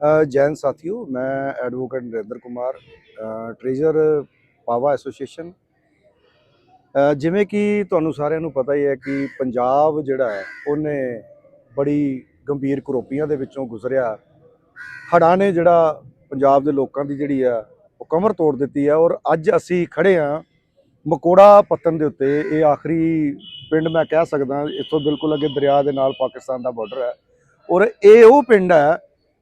ਜੈਨ ਸਾਥੀਓ, ਮੈਂ advocate Narinder Kumar treasurer Pawa association ਜਿਵੇਂ ਕਿ ਤੁਹਾਨੂੰ ਸਾਰਿਆਂ ਨੂੰ ਪਤਾ ਹੀ ਹੈ ਕਿ ਪੰਜਾਬ ਜਿਹੜਾ ਹੈ, ਉਹਨੇ ਬੜੀ ਗੰਭੀਰ ਕਰੋਪੀਆਂ ਦੇ ਵਿੱਚੋਂ ਗੁਜ਼ਰਿਆ। ਹੜ੍ਹਾਂ ਨੇ ਜਿਹੜਾ ਪੰਜਾਬ ਦੇ ਲੋਕਾਂ ਦੀ ਜਿਹੜੀ ਆ, ਉਹ ਕਮਰ ਤੋੜ ਦਿੱਤੀ ਹੈ ਔਰ ਅੱਜ ਅਸੀਂ ਖੜੇ ਆ ਮਕੋੜਾ ਪੱਤਨ ਦੇ ਉੱਤੇ। ਇਹ ਆਖਰੀ ਪਿੰਡ ਮੈਂ ਕਹਿ ਸਕਦਾ, ਇੱਥੋਂ ਬਿਲਕੁਲ ਅੱਗੇ ਦਰਿਆ ਦੇ ਨਾਲ ਪਾਕਿਸਤਾਨ ਦਾ ਬਾਰਡਰ ਹੈ। ਔਰ ਇਹ ਉਹ ਪਿੰਡ ਹੈ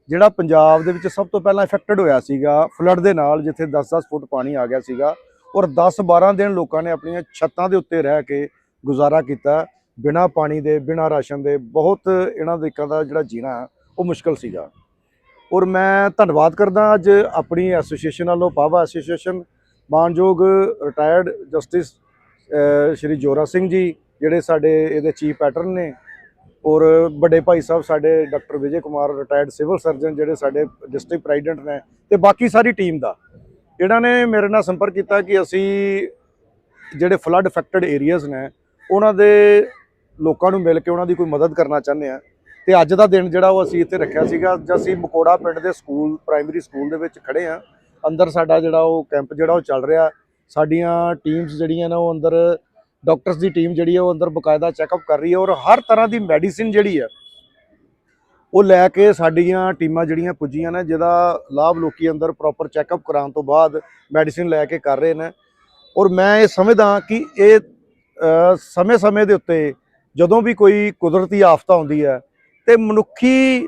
ਜਿਹੜਾ ਪੰਜਾਬ ਦੇ ਵਿੱਚ ਸਭ ਤੋਂ ਪਹਿਲਾਂ ਇਫੈਕਟਡ ਹੋਇਆ ਸੀਗਾ ਫਲੱਡ ਦੇ ਨਾਲ ਜਿੱਥੇ 10-10 ਫੁੱਟ ਪਾਣੀ ਆ ਗਿਆ ਸੀਗਾ ਔਰ 10-12 ਦਿਨ ਲੋਕਾਂ ਨੇ ਆਪਣੀਆਂ ਛੱਤਾਂ ਦੇ ਉੱਤੇ ਰਹਿ ਕੇ ਗੁਜ਼ਾਰਾ ਕੀਤਾ। ਬਿਨਾਂ ਪਾਣੀ ਦੇ, ਬਿਨਾਂ ਰਾਸ਼ਨ ਦੇ, ਬਹੁਤ ਇਹਨਾਂ ਦੇ ਦਾ ਜਿਹੜਾ ਜੀਣਾ ਉਹ ਮੁਸ਼ਕਲ ਸੀਗਾ। ਔਰ ਮੈਂ ਧੰਨਵਾਦ ਕਰਦਾ ਅੱਜ ਆਪਣੀ ਐਸੋਸੀਏਸ਼ਨ ਵੱਲੋਂ ਪਾਵਾ ਐਸੋਸੀਏਸ਼ਨ ਮਾਨਯੋਗ ਰਿਟਾਇਰਡ ਜਸਟਿਸ ਸ਼੍ਰੀ ਜੋਰਾ ਸਿੰਘ ਜੀ, ਜਿਹੜੇ ਸਾਡੇ ਇਹਦੇ ਚੀਫ ਪੈਟਰਨ ਨੇ ਔਰ ਵੱਡੇ ਭਾਈ ਸਾਹਿਬ ਸਾਡੇ doctor Vijay Kumar retired civil surgeon ਜਿਹੜੇ ਸਾਡੇ ਡਿਸਟ੍ਰਿਕਟ ਪ੍ਰੈਜ਼ੀਡੈਂਟ ਨੇ ਤੇ ਬਾਕੀ ਸਾਰੀ ਟੀਮ ਦਾ। ਇਹਨਾਂ ਨੇ ਮੇਰੇ ਨਾਲ ਸੰਪਰਕ ਕੀਤਾ ਕਿ ਅਸੀਂ ਜਿਹੜੇ ਫਲੱਡ ਅਫੈਕਟਡ ਏਰੀਆਜ਼ ਨੇ, ਉਹਨਾਂ ਦੇ ਲੋਕਾਂ ਨੂੰ ਮਿਲ ਕੇ ਉਹਨਾਂ ਦੀ ਕੋਈ ਮਦਦ ਕਰਨਾ ਚਾਹੁੰਦੇ ਆ ਤੇ ਅੱਜ ਦਾ ਦਿਨ ਜਿਹੜਾ ਉਹ ਅਸੀਂ ਇੱਥੇ ਰੱਖਿਆ ਸੀਗਾ ਜਦ ਅਸੀਂ ਮਕੋੜਾ ਪਿੰਡ ਦੇ ਸਕੂਲ ਪ੍ਰਾਇਮਰੀ ਸਕੂਲ ਦੇ ਵਿੱਚ ਖੜੇ ਆ ਅੰਦਰ ਸਾਡਾ ਜਿਹੜਾ ਉਹ ਕੈਂਪ ਜਿਹੜਾ ਉਹ ਚੱਲ ਰਿਹਾ, ਸਾਡੀਆਂ ਟੀਮਸ ਜਿਹੜੀਆਂ ਨੇ ਉਹ ਅੰਦਰ ਡਾਕਟਰਸ ਦੀ ਟੀਮ ਜਿਹੜੀ ਹੈ ਉਹ ਅੰਦਰ ਬਕਾਇਦਾ ਚੈੱਕਅਪ ਕਰ ਰਹੀ ਹੈ ਔਰ ਹਰ ਤਰ੍ਹਾਂ ਦੀ ਮੈਡੀਸਿਨ ਜਿਹੜੀ ਹੈ ਉਹ ਲੈ ਕੇ ਸਾਡੀਆਂ ਟੀਮਾਂ ਜਿਹੜੀਆਂ ਪੁੱਜੀਆਂ ਨੇ ਜਿਹਦਾ ਲਾਭ ਲੋਕੀ ਅੰਦਰ ਪ੍ਰੋਪਰ ਚੈੱਕਅਪ ਕਰਾਉਣ ਤੋਂ ਬਾਅਦ ਮੈਡੀਸਿਨ ਲੈ ਕੇ ਕਰ ਰਹੇ ਨੇ ਔਰ ਮੈਂ ਇਹ ਸਮਝਦਾ ਕਿ ਇਹ ਸਮੇਂ-ਸਮੇਂ ਦੇ ਉੱਤੇ ਜਦੋਂ ਵੀ ਕੋਈ ਕੁਦਰਤੀ ਆਫਤ ਆਉਂਦੀ ਹੈ ਤੇ ਮਨੁੱਖੀ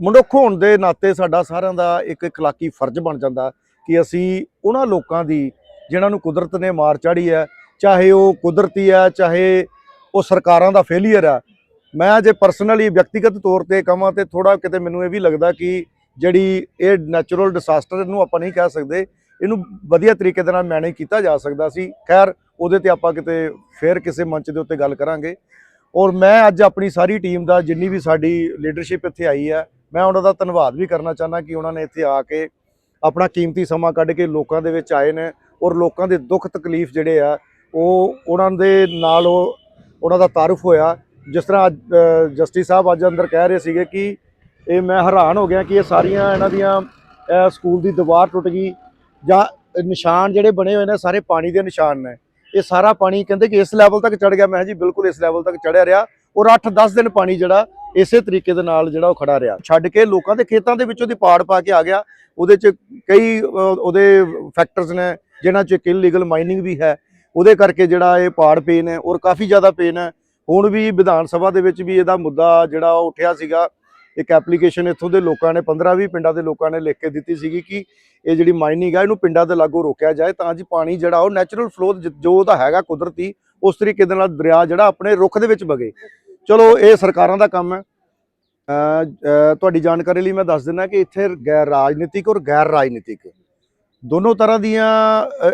ਮਨੁੱਖ ਹੋਣ ਦੇ ਨਾਤੇ ਸਾਡਾ ਸਾਰਿਆਂ ਦਾ ਇੱਕ اخلاقی ਫਰਜ਼ ਬਣ ਜਾਂਦਾ ਕਿ ਅਸੀਂ ਉਹਨਾਂ ਲੋਕਾਂ ਦੀ ਜਿਨ੍ਹਾਂ ਨੂੰ ਕੁਦਰਤ ਨੇ ਮਾਰ ਚਾੜੀ ਹੈ ਚਾਹੇ ਉਹ ਕੁਦਰਤੀ ਆ, ਚਾਹੇ ਉਹ ਸਰਕਾਰਾਂ ਦਾ ਫੇਲੀਅਰ ਆ, ਮੈਂ ਜੇ ਪਰਸਨਲੀ ਵਿਅਕਤੀਗਤ ਤੌਰ ਤੇ ਕਹਾਂ ਤੇ ਥੋੜਾ ਕਿਤੇ ਮੈਨੂੰ ਇਹ ਵੀ ਲੱਗਦਾ ਕਿ ਜਿਹੜੀ ਇਹ ਨੈਚੁਰਲ ਡਿਸਾਸਟਰ ਇਹਨੂੰ ਆਪਾਂ ਨਹੀਂ ਕਹਿ ਸਕਦੇ, ਇਹਨੂੰ ਵਧੀਆ ਤਰੀਕੇ ਦੇ ਨਾਲ ਮੈਨੇਜ ਕੀਤਾ ਜਾ ਸਕਦਾ ਸੀ। ਖੈਰ, ਉਹਦੇ ਤੇ ਆਪਾਂ ਕਿਤੇ ਫੇਰ ਕਿਸੇ ਮੰਚ ਦੇ ਉੱਤੇ ਗੱਲ ਕਰਾਂਗੇ। ਔਰ ਮੈਂ ਅੱਜ ਆਪਣੀ ਸਾਰੀ ਟੀਮ ਦਾ, ਜਿੰਨੀ ਵੀ ਸਾਡੀ ਲੀਡਰਸ਼ਿਪ ਇੱਥੇ ਆਈ ਹੈ ਮੈਂ ਉਹਨਾਂ ਦਾ ਧੰਨਵਾਦ ਵੀ ਕਰਨਾ ਚਾਹੁੰਦਾ ਕਿ ਉਹਨਾਂ ਨੇ ਇੱਥੇ ਆ ਕੇ ਆਪਣਾ ਕੀਮਤੀ ਸਮਾਂ ਕੱਢ ਕੇ ਲੋਕਾਂ ਦੇ ਵਿੱਚ ਆਏ ਨੇ ਔਰ ਲੋਕਾਂ ਦੇ ਦੁੱਖ ਤਕਲੀਫ ਜਿਹੜੇ ਆ ਉਹ ਉਹਨਾਂ ਦੇ ਨਾਲ ਉਹ ਉਹਨਾਂ ਦਾ ਤਾਰਫ ਹੋਇਆ। ਜਿਸ ਤਰ੍ਹਾਂ ਜਸਟਿਸ ਸਾਹਿਬ ਅੱਜ ਅੰਦਰ ਕਹਿ ਰਹੇ ਸੀਗੇ ਕਿ ਇਹ ਮੈਂ ਹੈਰਾਨ ਹੋ ਗਿਆ ਕਿ ਇਹ ਸਾਰੀਆਂ ਇਹਨਾਂ ਦੀਆਂ ਸਕੂਲ ਦੀ ਦੀਵਾਰ ਟੁੱਟ ਗਈ ਜਾਂ ਨਿਸ਼ਾਨ ਜਿਹੜੇ ਬਣੇ ਹੋਏ ਨੇ ਸਾਰੇ ਪਾਣੀ ਦੇ ਨਿਸ਼ਾਨ ਨੇ। ਇਹ ਸਾਰਾ ਪਾਣੀ ਕਹਿੰਦੇ ਕਿ ਇਸ ਲੈਵਲ ਤੱਕ ਚੜ ਗਿਆ। ਮੈਂ ਕਿਹਾ ਜੀ ਬਿਲਕੁਲ ਇਸ ਲੈਵਲ ਤੱਕ ਚੜਿਆ ਰਿਹਾ ਔਰ 8-10 ਦਿਨ ਪਾਣੀ ਜਿਹੜਾ ਇਸੇ ਤਰੀਕੇ ਦੇ ਨਾਲ ਜਿਹੜਾ ਉਹ ਖੜਾ ਰਿਹਾ। ਛੱਡ ਕੇ ਲੋਕਾਂ ਦੇ ਖੇਤਾਂ ਦੇ ਵਿੱਚੋਂ ਦੀ ਪਾੜ ਪਾ ਕੇ ਆ ਗਿਆ। ਉਹਦੇ ਚ ਕਈ ਉਹਦੇ ਫੈਕਟਰਸ ਨੇ, ਜਿਨ੍ਹਾਂ ਚ ਇੱਕ ਇਲੀਗਲ ਮਾਈਨਿੰਗ ਵੀ ਹੈ। ਉਹਦੇ ਕਰਕੇ ਜਿਹੜਾ ਇਹ ਪਾੜ ਪੇਨ ਹੈ ਔਰ ਕਾਫੀ ਜ਼ਿਆਦਾ ਪੇਨ ਹੈ। ਹੁਣ ਵੀ ਵਿਧਾਨ ਸਭਾ ਦੇ ਵਿੱਚ ਵੀ ਇਹਦਾ ਮੁੱਦਾ ਜਿਹੜਾ ਉਹ ਉੱਠਿਆ ਸੀਗਾ। ਇੱਕ ਐਪਲੀਕੇਸ਼ਨ ਇੱਥੋਂ ਦੇ ਲੋਕਾਂ ਨੇ 15-20 ਪਿੰਡਾਂ ਦੇ ਲੋਕਾਂ ਨੇ ਲਿਖ ਕੇ ਦਿੱਤੀ ਸੀਗੀ ਕਿ ਇਹ ਜਿਹੜੀ ਮਾਈਨਿੰਗ ਹੈ ਇਹਨੂੰ ਪਿੰਡਾਂ ਦੇ ਲਾਗੂ ਰੋਕਿਆ ਜਾਏ ਤਾਂ ਜੀ ਪਾਣੀ ਜਿਹੜਾ ਉਹ ਨੈਚੁਰਲ ਫਲੋ ਜੋ ਉਹਦਾ ਹੈਗਾ ਕੁਦਰਤੀ, ਉਸ ਤਰੀਕੇ ਦੇ ਨਾਲ ਦਰਿਆ ਜਿਹੜਾ ਆਪਣੇ ਰੁੱਖ ਦੇ ਵਿੱਚ ਵਗੇ। ਚਲੋ, ਇਹ ਸਰਕਾਰਾਂ ਦਾ ਕੰਮ ਹੈ। ਤੁਹਾਡੀ ਜਾਣਕਾਰੀ ਲਈ ਮੈਂ ਦੱਸ ਦਿੰਦਾ ਕਿ ਇੱਥੇ ਗੈਰ ਰਾਜਨੀਤਿਕ ਔਰ ਗੈਰ ਰਾਜਨੀਤਿਕ। ਦੋਨੋਂ ਤਰ੍ਹਾਂ ਦੀਆਂ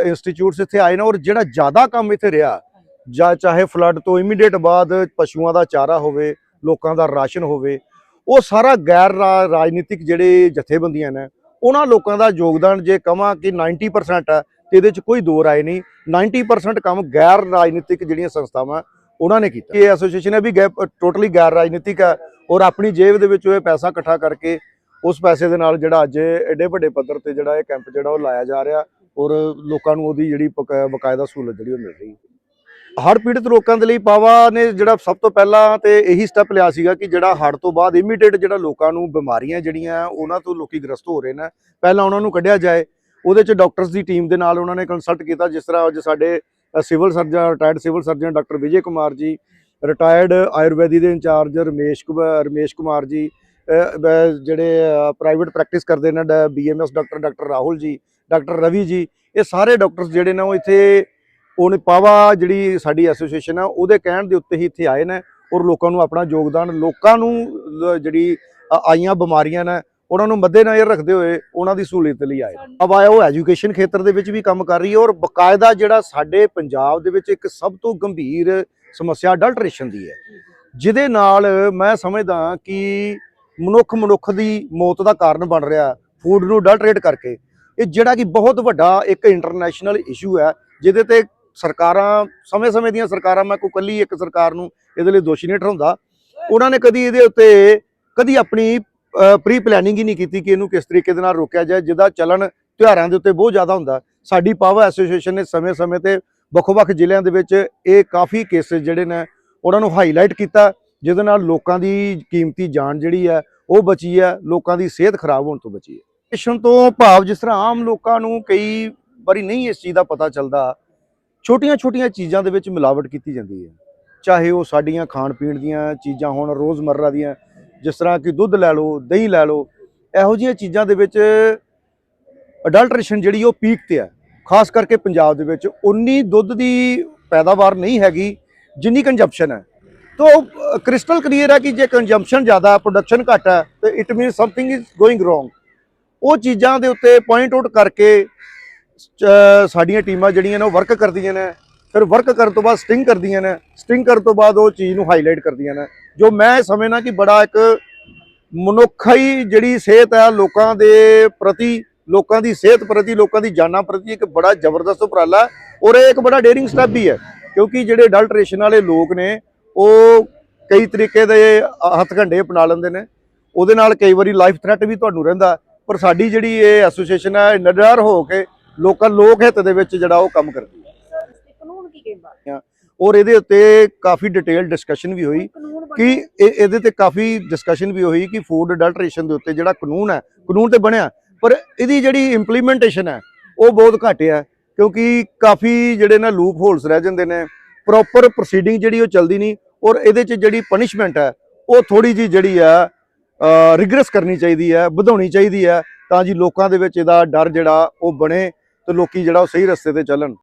ਇੰਸਟੀਚਿਊਟਸ ਇੱਥੇ ਆਏ ਨੇ ਔਰ ਜਿਹੜਾ ਜ਼ਿਆਦਾ ਕੰਮ ਇੱਥੇ ਰਿਹਾ, ਜਾਂ ਚਾਹੇ ਫਲੱਡ ਤੋਂ ਇਮੀਡੀਏਟ ਬਾਅਦ ਪਸ਼ੂਆਂ ਦਾ ਚਾਰਾ ਹੋਵੇ, ਲੋਕਾਂ ਦਾ ਰਾਸ਼ਨ ਹੋਵੇ, ਉਹ ਸਾਰਾ ਗੈਰ ਰਾ- ਰਾਜਨੀਤਿਕ ਜਿਹੜੇ ਜਥੇਬੰਦੀਆਂ ਨੇ, ਉਹਨਾਂ ਲੋਕਾਂ ਦਾ ਯੋਗਦਾਨ ਜੇ ਕਹਾਂ ਕਿ 90% ਹੈ, ਤੇ ਇਹਦੇ ਚ ਕੋਈ ਦੋ ਰਾਏ ਨਹੀਂ 90% ਕੰਮ ਗੈਰ ਰਾਜਨੀਤਿਕ ਜਿਹੜੀਆਂ ਸੰਸਥਾਵਾਂ ਉਹਨਾਂ ਨੇ ਕੀਤਾ। ਇਹ ਐਸੋਸੀਏਸ਼ਨ ਹੈ ਵੀ ਟੋਟਲੀ ਗੈਰ ਰਾਜਨੀਤਿਕ ਹੈ ਔਰ ਆਪਣੀ ਜੇਬ ਦੇ ਵਿੱਚ ਉਹ ਪੈਸਾ ਇਕੱਠਾ ਕਰਕੇ ਉਸ ਪੈਸੇ ਦੇ ਨਾਲ ਜਿਹੜਾ ਅੱਜ ਐਡੇ ਵੱਡੇ ਪੱਧਰ ਤੇ ਜਿਹੜਾ ਇਹ ਕੈਂਪ ਜਿਹੜਾ ਉਹ ਲਾਇਆ ਜਾ ਰਿਹਾ ਔਰ ਲੋਕਾਂ ਨੂੰ ਉਹਦੀ ਜਿਹੜੀ ਬਕਾ- ਬਕਾਇਦਾ ਸਹੂਲਤ ਜਿਹੜੀ ਉਹ ਮਿਲ ਰਹੀ ਹੜ੍ਹ ਪੀੜਤ ਲੋਕਾਂ ਦੇ ਲਈ ਪਾਵਾ ਨੇ ਜਿਹੜਾ ਸਭ ਤੋਂ ਪਹਿਲਾਂ ਤੇ ਇਹੀ ਸਟੈਪ ਲਿਆ ਸੀਗਾ ਕਿ ਜਿਹੜਾ ਹੜ੍ਹ ਤੋਂ ਬਾਅਦ ਇਮੀਡੀਏਟ ਜਿਹੜਾ ਲੋਕਾਂ ਨੂੰ ਬਿਮਾਰੀਆਂ ਜਿਹੜੀਆਂ ਉਹਨਾਂ ਤੋਂ ਲੋਕੀ ਗ੍ਰਸਤ ਹੋ ਰਹੇ ਨੇ, ਪਹਿਲਾਂ ਉਹਨਾਂ ਨੂੰ ਕੱਢਿਆ ਜਾਏ। ਉਹਦੇ ਚ ਡਾਕਟਰਸ ਦੀ ਟੀਮ ਦੇ ਨਾਲ ਉਹਨਾਂ ਨੇ ਕੰਸਲਟ ਕੀਤਾ, ਜਿਸ ਤਰ੍ਹਾਂ ਅੱਜ ਸਾਡੇ civil surgeon retired civil surgeon doctor Vijay Kumar ji retired ਆਯੁਰਵੈਦੀ ਦੇ ਇੰਚਾਰਜ ਰਮੇਸ਼ ਕੁਮਾਰ ਰਮੇਸ਼ ਕੁਮਾਰ ਜੀ ਜਿਹੜੇ ਪ੍ਰਾਈਵੇਟ ਪ੍ਰੈਕਟਿਸ ਕਰਦੇ ਨੇ BMS doctor doctor Rahul ji doctor Ravi ਜੀ ਇਹ ਸਾਰੇ ਡਾਕਟਰਸ ਜਿਹੜੇ ਨੇ ਉਹ ਇੱਥੇ ਉਹਨੇ ਪਾਵਾ ਜਿਹੜੀ ਸਾਡੀ ਐਸੋਸੀਏਸ਼ਨ ਆ ਉਹਦੇ ਕਹਿਣ ਦੇ ਉੱਤੇ ਹੀ ਇੱਥੇ ਆਏ ਨੇ ਔਰ ਲੋਕਾਂ ਨੂੰ ਆਪਣਾ ਯੋਗਦਾਨ ਲੋਕਾਂ ਨੂੰ ਜਿਹੜੀ ਆਈਆਂ ਬਿਮਾਰੀਆਂ ਨੇ ਉਹਨਾਂ ਨੂੰ ਮੱਦੇਨਜ਼ਰ ਰੱਖਦੇ ਹੋਏ ਉਹਨਾਂ ਦੀ ਸਹੂਲਤ ਲਈ ਆਏ। ਆਇਆ ਉਹ ਐਜੂਕੇਸ਼ਨ ਖੇਤਰ ਦੇ ਵਿੱਚ ਵੀ ਕੰਮ ਕਰ ਰਹੀ ਹੈ ਔਰ ਬਕਾਇਦਾ ਜਿਹੜਾ ਸਾਡੇ ਪੰਜਾਬ ਦੇ ਵਿੱਚ ਇੱਕ ਸਭ ਤੋਂ ਗੰਭੀਰ ਸਮੱਸਿਆ ਅਡਲਟ੍ਰੇਸ਼ਨ ਦੀ ਹੈ। ਜਿਹਦੇ ਨਾਲ ਮੈਂ ਸਮਝਦਾ ਕਿ ਮਨੁੱਖ ਮਨੁੱਖ ਦੀ ਮੌਤ ਦਾ ਕਾਰਨ ਬਣ ਰਿਹਾ ਫੂਡ ਨੂੰ ਅਡਲਟ੍ਰੇਟ ਕਰਕੇ। ਇਹ ਜਿਹੜਾ ਕਿ ਬਹੁਤ ਵੱਡਾ ਇੱਕ ਇੰਟਰਨੈਸ਼ਨਲ ਇਸ਼ੂ ਹੈ, ਜਿਹਦੇ ਤੇ ਸਰਕਾਰਾਂ, ਸਮੇਂ-ਸਮੇਂ ਦੀਆਂ ਸਰਕਾਰਾਂ, ਮੈਂ ਕੋਈ ਕੱਲੀ ਇੱਕ ਸਰਕਾਰ ਨੂੰ ਇਹਦੇ ਲਈ ਦੋਸ਼ੀ ਨਹੀਂ ਠਹਿਰਾਉਂਦਾ। ਉਹਨਾਂ ਨੇ ਕਦੀ ਇਹਦੇ ਉੱਤੇ ਕਦੀ ਆਪਣੀ ਪ੍ਰੀ ਪਲੈਨਿੰਗ ਹੀ ਨਹੀਂ ਕੀਤੀ ਕਿ ਇਹਨੂੰ ਕਿਸ ਤਰੀਕੇ ਦੇ ਨਾਲ ਰੋਕਿਆ ਜਾਏ, ਜਿਹਦਾ ਚੱਲਣ ਤਿਉਹਾਰਾਂ ਦੇ ਉੱਤੇ ਬਹੁਤ ਜ਼ਿਆਦਾ ਹੁੰਦਾ। ਸਾਡੀ ਪਾਵਰ ਐਸੋਸੀਏਸ਼ਨ ਨੇ ਸਮੇਂ-ਸਮੇਂ ਤੇ ਵੱਖ-ਵੱਖ ਜ਼ਿਲ੍ਹਿਆਂ ਦੇ ਵਿੱਚ ਇਹ ਕਾਫੀ ਕੇਸਿਸ ਜਿਹੜੇ ਨੇ, ਉਹਨਾਂ ਨੂੰ ਹਾਈਲਾਈਟ ਕੀਤਾ, ਜਿਹਦੇ ਨਾਲ ਲੋਕਾਂ ਦੀ ਕੀਮਤੀ ਜਾਨ ਜਿਹੜੀ ਹੈ ਉਹ ਬਚੀ ਹੈ, ਲੋਕਾਂ ਦੀ ਸਿਹਤ ਖਰਾਬ ਹੋਣ ਤੋਂ ਬਚੀ ਹੈ। ਮਿਸ਼ਨ ਤੋਂ ਭਾਵ ਜਿਸ ਤਰ੍ਹਾਂ ਆਮ ਲੋਕਾਂ ਨੂੰ ਕਈ ਵਾਰੀ ਨਹੀਂ ਇਸ ਚੀਜ਼ ਦਾ ਪਤਾ ਚੱਲਦਾ ਛੋਟੀਆਂ-ਛੋਟੀਆਂ ਚੀਜ਼ਾਂ ਦੇ ਵਿੱਚ ਮਿਲਾਵਟ ਕੀਤੀ ਜਾਂਦੀ ਹੈ। ਚਾਹੇ ਉਹ ਸਾਡੀਆਂ ਖਾਣ ਪੀਣ ਦੀਆਂ ਚੀਜ਼ਾਂ ਹੋਣ, ਰੋਜ਼ਮਰਰਾ ਦੀਆਂ, ਜਿਸ ਤਰ੍ਹਾਂ ਕਿ ਦੁੱਧ ਲੈ ਲਓ, ਦਹੀਂ ਲੈ ਲਓ, ਇਹੋ ਜਿਹੀਆਂ ਚੀਜ਼ਾਂ ਦੇ ਵਿੱਚ ਅਡਲਟਰੇਸ਼ਨ ਜਿਹੜੀ ਉਹ ਪੀਕ ਤੇ ਹੈ। ਖਾਸ ਕਰਕੇ ਪੰਜਾਬ ਦੇ ਵਿੱਚ, ਉਨੀ ਦੁੱਧ ਦੀ ਪੈਦਾਵਾਰ ਨਹੀਂ ਹੈਗੀ, ਜਿੰਨੀ ਕੰਜਪਸ਼ਨ ਹੈ। ਤੋ ਕ੍ਰਿਸਟਲ ਕਲੀਅਰ ਹੈ ਕਿ ਜੇ ਕੰਜੰਪਸ਼ਨ ਜ਼ਿਆਦਾ ਪ੍ਰੋਡਕਸ਼ਨ ਘੱਟ ਹੈ, ਤੇ it means something is going wrong ਉਹ ਚੀਜ਼ਾਂ ਦੇ ਉੱਤੇ ਪੁਆਇੰਟ ਆਊਟ ਕਰਕੇ ਅਹ ਸਾਡੀਆਂ ਟੀਮਾਂ ਜਿਹੜੀਆਂ ਨੇ ਉਹ ਵਰਕ ਕਰਦੀਆਂ ਨੇ, ਫਿਰ ਵਰਕ ਕਰਨ ਤੋਂ ਬਾਅਦ ਸਟਿੰਗ ਕਰਦੀਆਂ ਨੇ ਸਟਿੰਗ ਕਰਨ ਤੋਂ ਬਾਅਦ ਉਹ ਚੀਜ਼ ਨੂੰ ਹਾਈਲਾਈਟ ਕਰਦੀਆਂ ਨੇ। ਜੋ ਮੈਂ ਸਮਝਣਾ ਕਿ ਬੜਾ ਇੱਕ ਮਨੁੱਖੀ ਜਿਹੜੀ ਸਿਹਤ ਹੈ, ਲੋਕਾਂ ਦੇ ਪ੍ਰਤੀ, ਲੋਕਾਂ ਦੀ ਸਿਹਤ ਪ੍ਰਤੀ, ਲੋਕਾਂ ਦੀ ਜਾਨਾਂ ਪ੍ਰਤੀ ਇੱਕ ਬੜਾ ਜ਼ਬਰਦਸਤ ਉਪਰਾਲਾ ਔਰ ਇਹ ਇੱਕ ਬੜਾ ਡੇਅਰਿੰਗ ਸਟੈਪ ਵੀ ਹੈ, ਕਿਉਂਕਿ ਜਿਹੜੇ ਅਡਲਟ੍ਰੇਸ਼ਨ ਵਾਲੇ ਲੋਕ ਨੇ ਉਹ ਕਈ ਤਰੀਕੇ ਦੇ ਹੱਥਕੰਡੇ ਅਪਣਾ ਲੈਂਦੇ ਨੇ। ਉਹਦੇ ਨਾਲ ਕਈ ਵਾਰੀ ਲਾਈਫ ਥ੍ਰੈਟ ਵੀ ਤੁਹਾਨੂੰ ਰਹਿੰਦਾ। ਪਰ ਸਾਡੀ ਜਿਹੜੀ ਇਹ ਐਸੋਸੀਏਸ਼ਨ ਹੈ ਨਿਡਰ ਹੋ ਕੇ ਲੋਕਾਂ ਲੋਕ ਹਿੱਤ ਦੇ ਵਿੱਚ ਜਿਹੜਾ ਉਹ ਕੰਮ ਕਰਦੀ ਹੈ। ਕਾਨੂੰਨ ਕੀ ਕਹਿੰਦਾ ਔਰ ਇਹਦੇ ਉੱਤੇ ਕਾਫੀ ਡਿਟੇਲ ਡਿਸਕਸ਼ਨ ਵੀ ਹੋਈ ਕਿ ਇਹ ਇਹਦੇ ਤੇ ਕਾਫੀ ਡਿਸਕਸ਼ਨ ਵੀ ਹੋਈ ਕਿ ਫੂਡ ਅਡਲਟ੍ਰੇਸ਼ਨ ਦੇ ਉੱਤੇ ਜਿਹੜਾ ਕਾਨੂੰਨ ਹੈ ਕਾਨੂੰਨ ਤੇ ਬਣਿਆ। ਪਰ ਇਹਦੀ ਜਿਹੜੀ ਇੰਪਲੀਮੈਂਟੇਸ਼ਨ ਹੈ ਉਹ ਬਹੁਤ ਘੱਟ ਹੈ ਕਿਉਂਕਿ ਕਾਫੀ ਜਿਹੜੇ ਨਾ ਲੂਪ ਹੋਲਸ ਰਹਿ ਜਾਂਦੇ ਨੇ। ਪ੍ਰੋਪਰ ਪ੍ਰੋਸੀਡਿੰਗ ਜਿਹੜੀ ਉਹ ਚੱਲਦੀ ਨਹੀਂ ਔਰ ਇਹਦੇ 'ਚ ਜਿਹੜੀ ਪਨਿਸ਼ਮੈਂਟ ਹੈ, ਉਹ ਥੋੜੀ ਜੀ ਜਿਹੜੀ ਆ ਰਿਗਰਸ ਕਰਨੀ ਚਾਹੀਦੀ ਹੈ, ਵਧਾਉਣੀ ਚਾਹੀਦੀ ਹੈ ਤਾਂ ਜੀ ਲੋਕਾਂ ਦੇ ਵਿੱਚ ਇਹਦਾ ਡਰ ਜਿਹੜਾ ਉਹ ਬਣੇ ਤੇ ਲੋਕੀ ਜਿਹੜਾ ਉਹ ਸਹੀ ਰਸਤੇ ਤੇ ਚੱਲਣ।